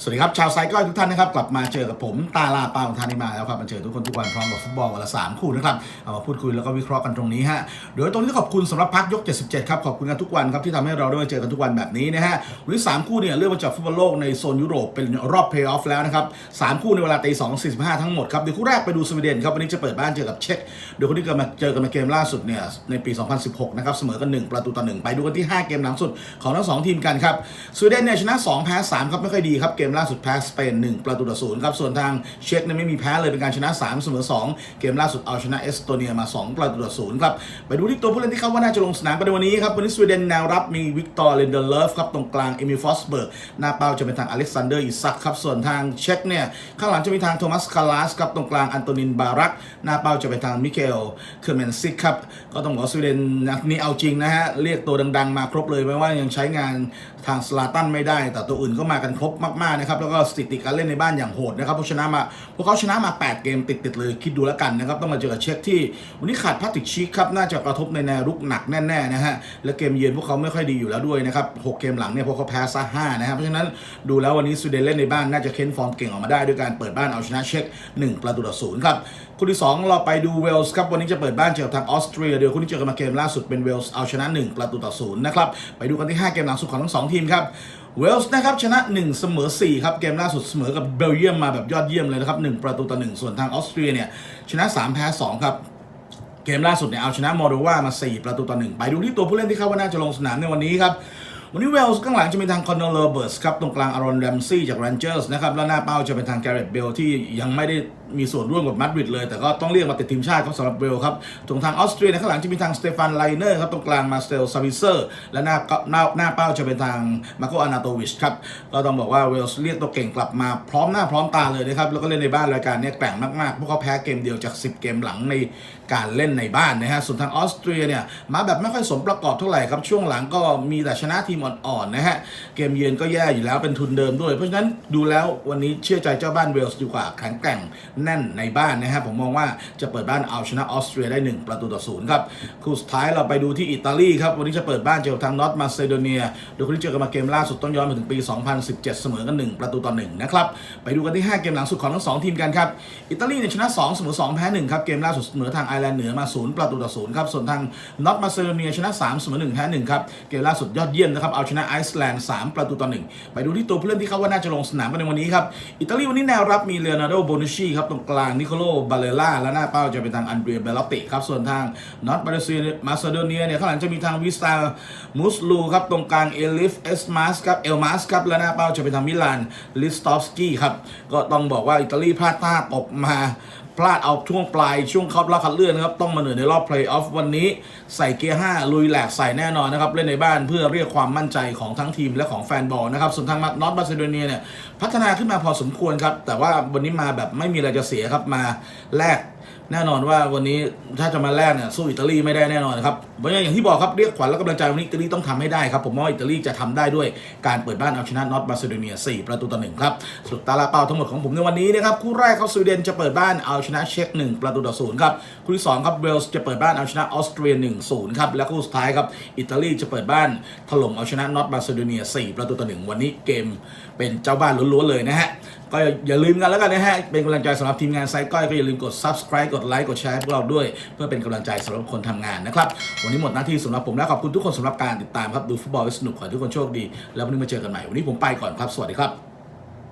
สวัสดีครับ ชาวไซก้อยทุกท่านนะครับ กลับมาเจอกับผมตาลาปาของทานิมาแล้วครับมาเจอทุกคนทุกวันพร้อมกับฟุตบอลวันละสามคู่นะครับเอามาพูดคุยแล้วก็วิเคราะห์กันตรงนี้ฮะโดยตรงนี้ขอบคุณสำหรับพักยก 77 ครับ ขอบคุณกันทุกวันครับที่ทำให้เราได้มาเจอกันทุกวันแบบนี้นะฮะวันนี้สามคู่เนี่ยเลือกมาจากฟุตบอลโลกในโซนยุโรปเป็นรอบเพลย์ออฟแล้วนะครับสามคู่ในเวลาตีสองสี่สิบห้าทั้งหมดครับเดี๋ยวคู่แรกไปดูสวีเดนครับวันนี้จะเปิดบ้านเจอกับเช็กเดี๋ยวคนที่เกิดมาเจอกันในเกมล่าสุดเนี่ยในปี 2016 นะครับเสมอกัน 1 ประตูต่อหนึ่งไปดูกันที่ 5 เกมหลังสุดของทั้งสองทีมกันครับสวีเดนเนี่ยชนะ 2 แพ้ 3 ครับไม่ค่อยดีครับเกมล่าสุดแพ้สเปน1ประตูต่อศูนย์ครับส่วนทางเช็กเนี่ยไม่มีแพ้เลยเป็นการชนะ3เสมอ2เกมล่าสุดเอาชนะเอสโตเนียมา 2 ประตูต่อศูนย์ครับไปดูที่ตัวผู้เล่นที่เขาว่าน่าจะลงสนามกันในวันนี้ครับวันนี้สวีเดนแนวรับมีวิกตอร์เลนเดอร์เลฟครับตรงกลางเอมิฟอสเบิร์กหน้าเป้าจะเป็นทางอเล็กซานเดอร์อิซักครับส่วนทางเช็กเนี่ยข้างหลังจะมีทางโทมัสคาลาสครับตรงกลางอันโตนินบารักหน้าเป้าจะเป็นทางมิเคลเคอร์เมนซิกครับก็ต้องบอกสวีเดนนัดนี้เอาจริงนะฮะเรียกตัวดัง ๆ มาครบเลยไม่ว่ายังใช้งานทางสลาตันไม่ได้ แต่ตัวอื่นก็มากันครบมากๆนะครับแล้วก็สถิติการเล่นในบ้านอย่างโหดนะครับพวกชนะมาพวกเขาชนะมา 8 เกมติดๆเลยคิดดูแล้วกันนะครับต้องมาเจอกับเช็กที่วันนี้ขาดพาติกชิกครับน่าจะกระทบในแนวรุกหนักแน่ๆนะฮะและเกมเยือนพวกเขาไม่ค่อยดีอยู่แล้วด้วยนะครับหกเกมหลังเนี่ยพวกเขาแพ้ซะห้านะครับเพราะฉะนั้นดูแล้ววันนี้สวีเดนเล่นในบ้านน่าจะเค้นฟอร์มเก่งออกมาได้ด้วยการเปิดบ้านเอาชนะเช็ก1ประตูต่อศูนย์ครับคู่ที่สองเราไปดูเวลส์ครับวันนี้จะเปิดบ้านเจอกับทางออสเตรียเดี๋ยวคู่นี้เจอกันมาเกมล่าสุดเป็นเวลส์เอาชนะ 1 ประตูต่อศูนย์นะครับไปดูกันที่ 5 เกมหลังสุดของทั้งสองทีมครับ เวลส์นะครับชนะ 1 เสมอ 4 ครับ เกมล่าสุดเสมอกับเบลเยียมมาแบบยอดเยี่ยมเลยนะครับ 1 ประตูต่อ 1 ส่วนทางออสเตรียเนี่ย ชนะ 3 แพ้ 2 ครับ เกมล่าสุดเนี่ยเอาชนะมอลโดวามา 4 ประตูต่อ 1 ไปดูที่ตัวผู้เล่นที่เขาว่าน่าจะลงสนามในวันนี้ครับ วันนี้เวลส์ข้างหลังจะมีทางคอนเนอร์เลเบิร์สครับ ตรงกลางอารอนแรมซี่จากแรนเจอร์สนะครับ แล้วหน้าเป้าจะเป็นทางแกเรตเบลที่ยังไม่ได้มีส่วนร่วมกับมาดริดเลย แต่ก็ต้องเรียกมาติดทีมชาติครับสำหรับเวลครับ ตรงทางออสเตรียข้างหลังจะมีทางสเตฟานไลเนอร์ครับ ตรงกลางมาสเตลซาวิเซอร์ และหน้าหน้าหน้าเป้าจะเป็นทางมาโกอานาโตวิชครับก็ต้องบอกว่าเวลส์เรียกตัวเก่งกลับมาพร้อมหน้าพร้อมตาเลยนะครับ แล้วก็เล่นในบ้านรายการเนี้แกร่งมากๆพวกเขาแพ้เกมเดียวจาก 10 เกมหลังในการเล่นในบ้านนะฮะส่วนทางออสเตรียเนี่ยมาแบบไม่ค่อยสมประกอบเท่าไหร่ครับช่วงหลังก็มีแต่ชนะทีมอ่อนๆนะฮะ เกมเยือนก็แย่อยู่แล้วเป็นทุนเดิมด้วย เพราะฉะนั้นดูแล้ววันนี้เชื่อใจเจ้าบ้านเวลส์ดีกว่าแข็งแกร่งแน่นในบ้านนะฮะ ผมมองว่าจะเปิดบ้านเอาชนะออสเตรียได้ 1 ประตูต่อศูนย์ครับคู่สุดท้ายเราไปดูที่อิตาลีครับ วันนี้จะเปิดบ้านเจอกับทางนอตมาซิโดเนียโดยคนที่เจอกันมาเกมล่าสุดต้องย้อนไปถึงปี 2017 เสมอกัน 1 ประตูต่อ1นะครับไปดูกันที่ 5 เกมหลังสุดของทั้งสองทีมกันครับอิตาลีเนี่ยชนะ 2 เสมอ 2 แพ้ 1 ครับเกมล่าสุดเสมอทางไอร์แลนด์เหนือมา 0 ประตูต่อ0ครับส่วนทางนอตมาซิโดเนียชนะ 3 เสมอ 1 แพ้ 1 ครับเกมล่าสุดยอดเยี่ยมนะครับเอาชนะไอซ์แลนด์ 3 ประตูต่อ 1 ไปดูที่ตัวผู้เล่นที่เขาว่าน่าจะลงสนามกันในวันนี้ครับ อิตาลีวันนี้แนวรับมีเลโอนาร์โดโบนุชีครับ ตรงกลางนิโคโลบาเลล่า และหน้าเป้าจะเป็นทางอันเดรียเบลติครับ ส่วนทางนอตมาซิมาซิโดเนียเนี่ยข้างหลังจะมีทางวิสตามุสลูครับ ตรงกลางเอลิฟเอสมาสครับเอลมาสครับ และหน้าเป้าจะเป็นทางมิลานลิสตอฟสกี้ครับ ก็ต้องบอกว่าอิตาลีพลาดท่าตบมา พลาดเอาช่วงปลายช่วงเข้ารอบคัดเลือกนะครับ ต้องมาเหนื่อยในรอบเพลย์ออฟวันนี้ ใส่เกียร์ 5 ลุยแหลกใส่แน่นอนนะครับ เล่นในบ้านเพื่อเรียกความมั่นใจของทั้งทีมและของแฟนบอลนะครับ ส่วนทางนอตบาซิโดเนียเนี่ยพัฒนาขึ้นมาพอสมควรครับ แต่ว่าวันนี้มาแบบไม่มีอะไรจะเสียครับมาแลก แน่นอนว่าวันนี้ถ้าจะมาแลกเนี่ยสู้อิตาลีไม่ได้แน่นอนครับเพราะฉะนั้นอย่างที่บอกครับเรียกขวัญและกำลังใจวันนี้อิตาลีต้องทำให้ได้ครับผมว่าอิตาลีจะทำได้ด้วยการเปิดบ้านเอาชนะนอตมาซิโดเนีย 4 ประตูต่อหนึ่งครับสุดตาลาเป้าทั้งหมดของผมในวันนี้นะครับคู่แรกเขาสวีเดนจะเปิดบ้านเอาชนะเช็ก1ประตูต่อศูนย์ครับคู่ที่สองครับเวลส์จะเปิดบ้านเอาชนะออสเตรีย1 0ครับและคู่สุดท้ายครับอิตาลีจะเปิดบ้านถล่มเอาชนะนอตมาซิโดเนีย 4 ประตูต่อหนึ่งวันนี้เกมเป็นเจ้าบ้านล้วนๆเลยนะฮะ ก็อย่าลืมกันแล้วกันนะฮะ เป็นกำลังใจสำหรับทีมงานไซก้อยก็อย่าลืมกด subscribe กดไลค์กดแชร์ให้พวกเราด้วย เพื่อเป็นกำลังใจสำหรับคนทำงานนะครับ วันนี้หมดหน้าที่สำหรับผมแล้วขอบคุณทุกคนสำหรับการติดตามครับดูฟุตบอลให้สนุกขอให้ทุกคนโชคดี แล้ววันนี้มาเจอกันใหม่วันนี้ผมไปก่อนครับสวัสดีครับ